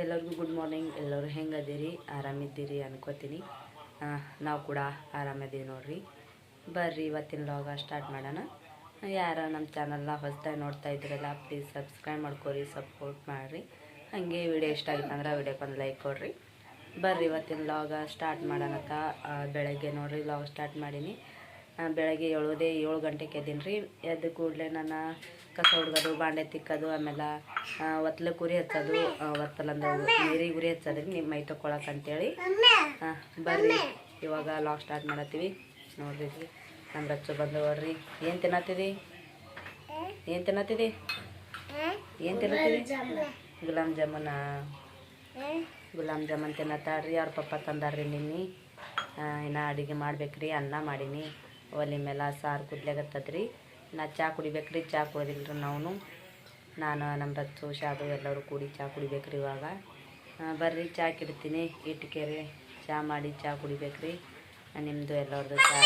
ಎಲ್ಲರಿಗೂ good morning ಎಲ್ಲರೂ ಹೆಂಗದೀರಿ? ಆರಾಮಿದ್ದೀರಿ ಅನ್ಕೋತೀನಿ. ನಾವು ಕೂಡ ಆರಾಮಿದ್ದೀವಿ ನೋಡ್ರಿ. ಬರ್ರಿ, ಇವತ್ತಿನ ಲಾಗ ಸ್ಟಾರ್ಟ್ ಮಾಡೋಣ. ಯಾರ ನಮ್ಮ ಚಾನಲ್ನ ಹೊಸದಾಗಿ ನೋಡ್ತಾ ಇದ್ದೀರಲ್ಲ ಪ್ಲೀಸ್ ಸಬ್ಸ್ಕ್ರೈಬ್ ಮಾಡ್ಕೊರಿ ಸಪೋರ್ಟ್ ಮಾಡಿರಿ. ಹಾಗೆ ವಿಡಿಯೋ ಇಷ್ಟ ಆಗಿತ್ತು ಅಂದ್ರೆ ವಿಡಿಯೋಕ್ಕೊಂದು ಲೈಕ್ ಕೊಡ್ರಿ. ಬರ್ರಿ, ಇವತ್ತಿನ ಲಾಗ ಸ್ಟಾರ್ಟ್ ಮಾಡೋಣಕ್ಕ. ಬೆಳಗ್ಗೆ ನೋಡ್ರಿ ಲಾಗ್ ಸ್ಟಾರ್ಟ್ ಮಾಡೀನಿ. ಬೆಳಗ್ಗೆ ಏಳೋದೇ ಏಳು ಗಂಟೆಗೆ ಎದ್ದೀನಿ ರೀ ಎದ್ದ ಕೂಡಲೇ ನಾನು ಕಸ ಹುಡ್ಗೋದು ಬಾಂಡೆ ತಿಕ್ಕೋದು, ಆಮೇಲೆ ಒತ್ತಲ ಕುರಿ ಹಚ್ಚೋದು ಒತ್ತಲಂದು ನೀರಿಗೆ ಉರಿ ಹಚ್ಚೋದ್ರಿ ನಿಮ್ಮ ಮೈ ತೊಗೊಳಕ್ಕೆ ಅಂತೇಳಿ. ಬರ್ರಿ. ಇವಾಗ ಲಾಗ್ ಸ್ಟಾರ್ಟ್ ಮಾಡತ್ತೀವಿ. ನೋಡ್ರಿ ನಮ್ಮ ರಚ್ಚು ಬಂದು ನೋಡ್ರಿ ಏನು ತಿನ್ನತ್ತಿದಿ? ಏನು ತಿನ್ನತ್ತಿದಿ? ಏನು ತಿನ್ನತ್ತಿದಿ? ಗುಲಾಬ್ ಜಾಮೂನ. ಗುಲಾಬ್ ಜಾಮೂನ್ ತಿನ್ನತ್ತಾಳ್ರಿ. ಅವ್ರ ಪಪ್ಪ ತಂದಾರ್ರಿ ನಿನ್ನೆ. ಇನ್ನು ಅಡುಗೆ ಮಾಡ್ಬೇಕ್ರಿ, ಅನ್ನ ಮಾಡೀನಿ. ಒಲೆ ಮೇಲೆ ಸಾರು ಕುದ್ಲಾಗತ್ತದ್ರಿ. ನಾ ಚಹಾ ಕುಡಿಬೇಕ್ರಿ ಚಹಾ ಕುಡ್ದಿಲ್ರಿ ನಾವು ನಾನು ನಮ್ಮ ರಚ್ಚು ಶಾದು ಎಲ್ಲರೂ ಕೂಡಿ ಚಹಾ ಕುಡಿಬೇಕ್ರಿ ಇವಾಗ. ಬರ್ರಿ ಚಹಾ ಕಿಡ್ತೀನಿ. ಇಟ್ಕೇರಿ, ಚಾ ಮಾಡಿ ಚಹಾ ಕುಡಿಬೇಕ್ರಿ. ನಿಮ್ಮದು ಎಲ್ಲರದ್ದು ಚಹಾ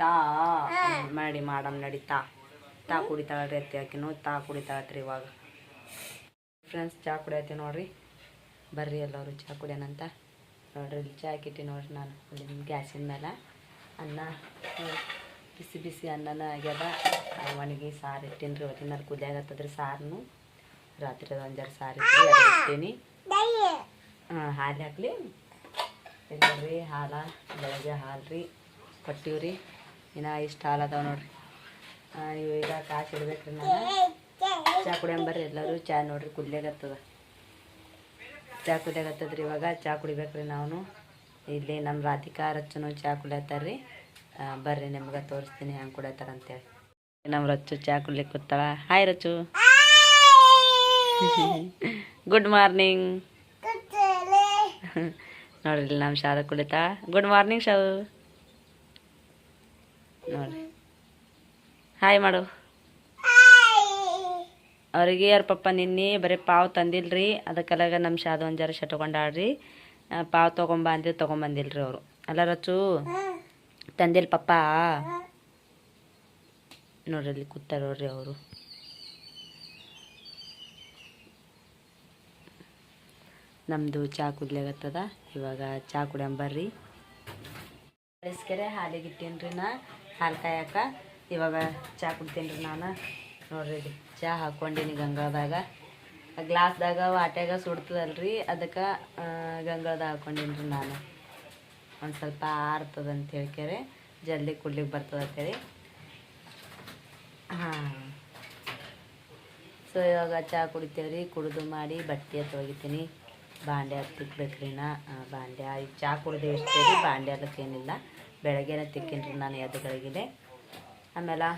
ತಾ. ಮಾಡಿ ಮಾಡಮ್ ನಡಿ, ತಾ. ತಾ ಕುಡಿತಾಳ್ರಿ ಅತ್ತಿ ಹಾಕಿನ ತಾ ಕುಡಿತಾಳತ್ರಿ ಇವಾಗ. ಫ್ರೆಂಡ್ಸ್ ಚಹಾ ಕುಡಿಯತ್ತೀನಿ ನೋಡ್ರಿ. ಬರ್ರಿ ಎಲ್ಲರೂ ಚಹಾ ಕುಡಿಯೋಣಂತ ನೋಡ್ರಿ ಚಾ ಚಹಾ ಹಾಕಿಟ್ಟಿ ನೋಡ್ರಿ ನಾನು. ಗ್ಯಾಸಿನ ಮೇಲೆ ಅನ್ನ ಬಿಸಿ ಬಿಸಿ ಅನ್ನನೂ ಆಗ್ಯದ. ಒಣಗಿ ಸಾರು ಇಟ್ಟೀನಿ ರೀ ಒಟ್ಟಿನ ಕುದಿಯಾಗತ್ತದ್ರಿ ಸಾರನು. ರಾತ್ರಿ ಒಂದು ಸಾರು ಇಟ್ಟು ಇಟ್ಟೀನಿ ಹಾಂ, ಹಾಲು ಹಾಕ್ಲಿ. ನೋಡ್ರಿ, ಹಾಲ, ಬೆಳಗ್ಗೆ ಹಾಲು ರೀ ಕೊಟ್ಟಿವಿ ರೀ ಇನ್ನು ಇಷ್ಟು ಹಾಲು ಅದಾವೆ ನೋಡ್ರಿ. ನೀವು ಈಗ ಕಾಸು ಇಡ್ಬೇಕ್ರಿ ನಾನು. ಚಹಾ ಕುಡಿಯಂಬರ್ರಿ ಎಲ್ಲರೂ. ಚಹಾ ನೋಡ್ರಿ ಕುದಿಯಾಗತ್ತದ ಚಹಾ ಕುದಿಯಾಗತ್ತದ್ರಿ ಇವಾಗ. ಚಹಾ ಕುಡಿಬೇಕ್ರಿ ನಾವು ಇಲ್ಲಿ ನಮ್ಮ ರಾಧಿಕಾ ರಚ್ಚನು ಚಹಾ ಕುಡಿಯತ್ತಾರ್ರಿ ರೀ. ಬರ್ರಿ ನಿಮ್ಗೆ ತೋರಿಸ್ತೀನಿ ಹೆಂಗೆ ಕುಡಿಯತ್ತಾರ ಅಂತೇಳಿ. ನಮ್ಮ ರಚ್ಚು ಚಹಾ ಕುಡ್ಲಿಕ್ಕೆ ಕೂತಾಳ. ಹಾಯ್ ರಚ್ಚು. ಗುಡ್ ಮಾರ್ನಿಂಗ್ ನೋಡ್ರಿ ಇಲ್ಲಿ ನಮ್ಮ ಶಾದ ಕುಡಿತಾ. ಗುಡ್ ಮಾರ್ನಿಂಗ್ ಶಾವು ನೋಡ್ರಿ. ಹಾಯ್ ಮಾಡು. ಅವ್ರಿಗೆ ಯಾರ ಪಪ್ಪ ನಿನ್ನೆ ಬರೀ ಪಾವ್ ತಂದಿಲ್ರಿ. ಅದಕ್ಕೆಲ್ಲ ನಮ್ಮ ಶಾದ ಒಂದು ಜರ ಶಟ್ಕೊಂಡಾಳ್ರಿ ಆ, ಪಾವ್ ತೊಗೊಂಬ ಅಂದ್ರೆ ತೊಗೊಂಬಂದಿಲ್ರಿ ಅವರು. ಅಲ್ಲ ರಚು ತಂದಿಲ್ ಪಪ್ಪ? ನೋಡ್ರಲ್ಲಿ ಕೂತಾರೋರಿ ಅವರು. ನಮ್ಮದು ಚಹಾ ಕುದ್ಲಾಗತ್ತದ ಇವಾಗ ಚಹಾ ಕುಡಿಯಂಬರ್ರಿ ಕಳಿಸ್ಕೆರೆ ಹಾಲಿಗೆ ಇಟ್ಟೀನಿ ನಾ, ಹಾಲು ಕಾಯಕ. ಇವಾಗ ಚಹಾ ಕುಡ್ತೀನಿ ರೀ ನಾನು. ನೋಡ್ರಿ ಚಾ ಚಹಾ ಹಾಕ್ಕೊಂಡೀನಿ ಗಂಗಾದಾಗ. ಗ್ಲಾಸ್ದಾಗ ವಾಟ್ಯಾಗ ಸುಡ್ತದಲ್ರಿ, ಅದಕ್ಕೆ ಗಂಗಳ್ದಾಗ ಹಾಕೊಂಡಿನ್ರಿ ರೀ ನಾನು. ಒಂದು ಸ್ವಲ್ಪ ಆರ್ತದ ಅಂತ ಜಲ್ದಿ ಕುಡ್ಲಿಕ್ಕೆ ಬರ್ತದೆ ಅಂತೇಳಿ ಹಾಂ. ಸೊ ಇವಾಗ ಚಹಾ ಕುಡಿತೇವ್ರಿ, ಕುಡಿದು ಮಾಡಿ ಬಟ್ಟೆ ಹತ್ತು ಒಗಿತೀನಿ ಬಾಂಡೆ ತಿಕ್ಬೇಕ್ರಿ ನಾ. ಬಾಂಡೆ ಚಹಾ ಕುಡ್ದು ಇಷ್ಟೇರಿ ಬಾಂಡೆ ಅದಕ್ಕೇನಿಲ್ಲ ಬೆಳಗ್ಗೆನೇ ತಿಕ್ಕಿನ್ರಿ ನಾನು ಎದ್ದುಗಳಿಗಿದೆ ಆಮೇಲೆ,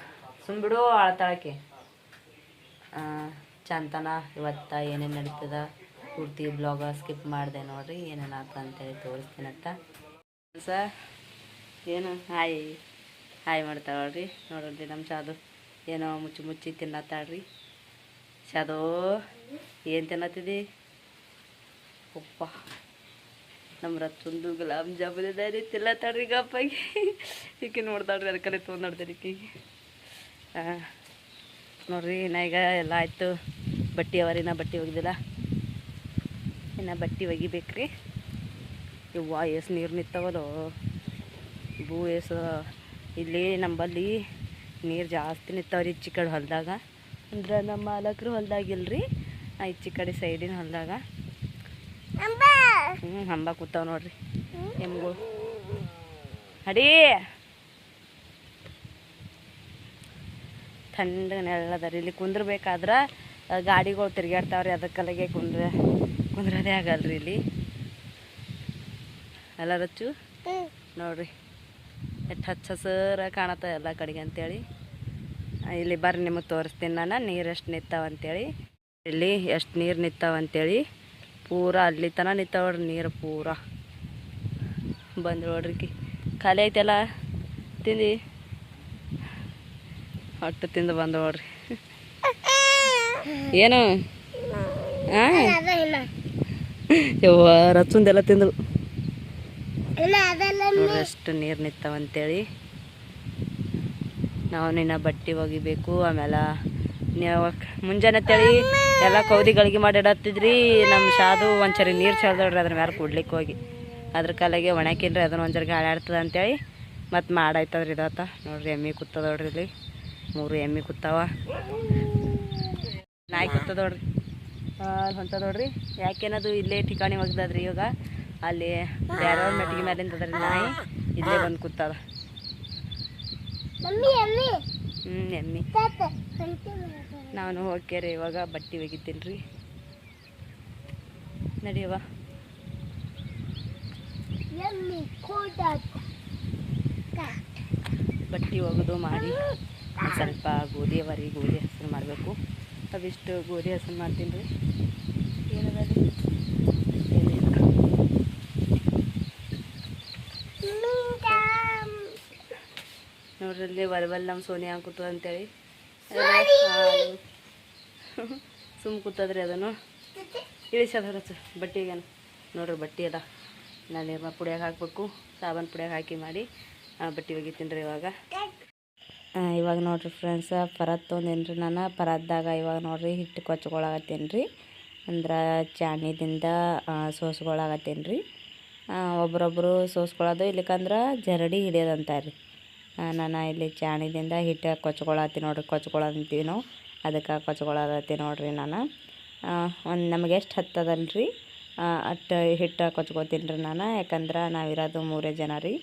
ಸುಮ್ಬಿಡು ಅಳ್ತಾಳಕ್ಕೆ ಚಂತನ ಇವತ್ತು ಏನೇನು ನಡೀತದ? ಪೂರ್ತಿ ಬ್ಲಾಗ ಸ್ಕಿಪ್ ಮಾಡಿದೆ ನೋಡ್ರಿ, ಏನೇನು ಆತ ಅಂತೇಳಿ ತೋರಿಸ್ತೀನತ್ತ ಸರ್ ಏನು, ಹಾಯ್ ಹಾಯ್ ಮಾಡ್ತಾವಳ್ರಿ ನೋಡ್ರಿ. ನಮ್ಮ ಚಾದು ಏನೋ ಮುಚ್ಚಿ ಮುಚ್ಚಿ ತಿನ್ನತ್ತಾಳ್ರಿ. ಚಾದೋ ಏನು ತಿನ್ನತ್ತಿದಿ? ಉಪ್ಪ. ನಮ್ಮ ರತ್ತೊಂದು ಗುಲಾಬ್ ಜಾಮೂನ್ ರೀ, ತಿನ್ನತ್ತಾಳ್ರಿ ಗಪ್ಪಾಗಿ. ಈಕೆ ನೋಡ್ತಾಳ್ರಿ ಅದಕ್ಕಲ್ಲಿ ತೊಗೊಂಡಾಡ್ತಾರೆ ಈಕಿಗೆ ಹಾಂ ನೋಡ್ರಿ ಇನ್ನ ಈಗ ಎಲ್ಲ ಆಯಿತು. ಬಟ್ಟೆ ಅವರಿ ನಾ ಬಟ್ಟೆ ಒಗ್ದಿಲ್ಲ. ಇನ್ನು ಬಟ್ಟೆ ಒಗಿಬೇಕ್ರಿ. ಇವ್ವ ಎಸ್ ನೀರು ನಿಂತವಲ್ಲೋ. ಭೂ ಎಸ್ ಇಲ್ಲಿ ನಂಬಲ್ಲಿ ನೀರು ಜಾಸ್ತಿ ನಿಂತಾವ್ರಿ ಈಚೆ ಕಡೆ ಹೊಲದಾಗ. ಅಂದ್ರೆ ನಮ್ಮ ಮಾಲಕರು ಹೊಲ್ದಾಗಿಲ್ರಿ ಈಚೆ ಕಡೆ ಸೈಡಿನ ಹೊಲದಾಗ. ಹ್ಞೂ ಹಂಬ ಕೂತಾವ ನೋಡ್ರಿ. ನಿಮ್ಗೂ. ಅಡೀ. ಥಂಡ ರೀ. ಇಲ್ಲಿ ಕುಂದ್ರಬೇಕಾದ್ರೆ ಗಾಡಿಗಳು ತಿರ್ಗಾಡ್ತಾವ್ರಿ ಅದಕ್ಕಲ್ಲಿಗೆ ಕುಂದ್ರ, ಕುಂದ್ರದೇ ಆಗಲ್ರಿ ಇಲ್ಲಿ. ಎಲ್ಲ ರಚ್ಚು? ನೋಡ್ರಿ. ಎಷ್ಟು ಹಚ್ಚ ಸರ ಕಾಣತ್ತ ಎಲ್ಲ ಕಡೆಗೆ ಅಂತೇಳಿ. ಇಲ್ಲಿ ಬರ್ರಿ ನಿಮಗೆ ತೋರಿಸ್ತೀನಿ ನಾನು. ನೀರು ಎಷ್ಟು ನಿಂತಾವಂತೇಳಿ ಇಲ್ಲಿ ಎಷ್ಟು ನೀರು ನಿಂತಾವಂತೇಳಿ ಪೂರ ಅಲ್ಲಿ ತನಕ ನಿಂತಾವ್ರಿ ನೀರು ಪೂರ. ಬಂದು ನೋಡ್ರಿ ಖಾಲಿ ಐತೆಲ್ಲ ತಿಂದು ಹೊಟ್ಟು ತಿಂದು ಬಂದ ನೋಡ್ರಿ ಏನು ಯವ್ವ ರಚ್ಚುಂದೆಲ್ಲ ತಿಂದು ನೋಡ್ರಿ ಎಷ್ಟು ನೀರು ನಿಂತಾವಂತೇಳಿ ನಾವು ನಿನ್ನ ಬಟ್ಟೆ ಒಗಿಬೇಕು ಆಮೇಲೆ ನೀವು ಮುಂಜಾನೆ ತಳಿ ಎಲ್ಲ ಕೌದಿ ಗಳಿಗೆ ಮಾಡಿ ಇಡತ್ತಿದ್ರಿ. ನಮ್ಮ ಶಾದು ಒಂದ್ಸರಿ ನೀರು ಚೆಲ್ದೋಡ್ರಿ ಅದ್ರ ಮೇಲೆ ಕೊಡ್ಲಿಕ್ಕೆ ಹೋಗಿ. ಅದ್ರ ಕಾಲಾಗೆ ಒಣಕಿನ್ರಿ ಅದನ್ನ ಒಂದ್ಸರಿ ಗಾಳಿ ಅಂತೇಳಿ ಮತ್ತು ಮಾಡಾಯ್ತದ್ರಿ ಇದಾತ. ನೋಡ್ರಿ ಎಮ್ಮಿ ಕೂತದ ನೋಡ್ರಿ ಇಲ್ಲಿ. ಮೂರು ಎಮ್ಮೆ ಕೂತಾವ. ನಾಯಿ ಕೂತದ ನೋಡ್ರಿ. ಹೊಂಟದ ನೋಡ್ರಿ. ಯಾಕೇನದು ಇಲ್ಲೇ ಠಿಕಾಣಿ ಒಗ್ದದ್ರಿ ಇವಾಗ. ಅಲ್ಲಿ ಬೇರೆ ಮೆಟ್ಟಿಗೆ ಮೇಲಿಂದ ಅದ್ರಿ ನಾಯಿ. ಇಲ್ಲೇ ಬಂದು ಕೂತದ ಹ್ಞೂ ಎಮ್ಮಿ. ನಾನು ಹೋಗ್ಯ ಹೋಗ್ಯಾರ ಇವಾಗ ಬಟ್ಟೆ ಒಗಿತೀನಿ ರೀ. ನಡಿಯವ ಬಟ್ಟೆ ಒಗೆದು ಮಾಡಿ. ಸ್ವಲ್ಪ ಗೋಧಿ ಅವರಿ ಗೋಧಿ ಹಸರು ಮಾಡಬೇಕು. ಅವಿಷ್ಟು ಗೋಧಿ ಹಸರು ಮಾಡ್ತೀನಿ ರೀ. ಏನದ ರೀ ಏನಿಲ್ಲ ನೋಡ್ರಿ ಇಲ್ಲಿ ವಲ್ವಲ್ ನಮ್ಮ ಸೋನಿಯಾ ಕೂತದ ಅಂತೇಳಿ. ಸುಮ್ ಕೂತದ್ರಿ ಅದನ್ನು. ಇಳಿಸದ ಹೊರಚು ಬಟ್ಟೆಗೇನು. ನೋಡ್ರಿ ಬಟ್ಟೆ ಅದ. ನಾನು ಪುಡಿಯಾಗ ಹಾಕಬೇಕು. ಸಾಬನ್ ಪುಡಿಯಾಗ ಹಾಕಿ ಮಾಡಿ ಬಟ್ಟೆ ಒಗಿತೀನಿ ರೀ ಇವಾಗ. ಇವಾಗ ನೋಡಿರಿ ಫ್ರೆಂಡ್ಸ ಪರತ್ ಒಂದು ರೀ ನಾನು. ಪರದ್ದಾಗ ಇವಾಗ ನೋಡಿರಿ ಹಿಟ್ಟು ಕೊಚ್ಕೊಳಗತ್ತೇನೆ ರೀ ಅಂದ್ರೆ ಚಾಣಿದಿಂದ ಸೋಸ್ಕೊಳಗತ್ತೇನೆ ರೀ ಒಬ್ರೊಬ್ಬರು ಸೋಸ್ಕೊಳ್ಳೋದು ಇಲ್ಲಿಕಂದ್ರೆ ಜರಡಿ ಹಿಡಿಯೋದಂತಾರೆ ರೀ ನಾನು ಇಲ್ಲಿ ಚಾಣಿದಿಂದ ಹಿಟ್ಟು ಕೊಚ್ಕೊಳತ್ತೀನಿ ನೋಡಿರಿ, ಕೊಚ್ಕೊಳಂತೀವಿ ನಾವು. ಅದಕ್ಕೆ ಕೊಚ್ಕೊಳತ್ತೀನಿ ನೋಡಿರಿ ನಾನು. ಒಂದು ನಮಗೆ ಎಷ್ಟು ಹತ್ತದಲ್ರಿ ಅಷ್ಟು ಹಿಟ್ಟು ಕೊಚ್ಕೋತೀನಿ ರೀ ನಾನು. ಯಾಕಂದ್ರೆ ನಾವಿರೋದು ಮೂರೇ ಜನ ರೀ.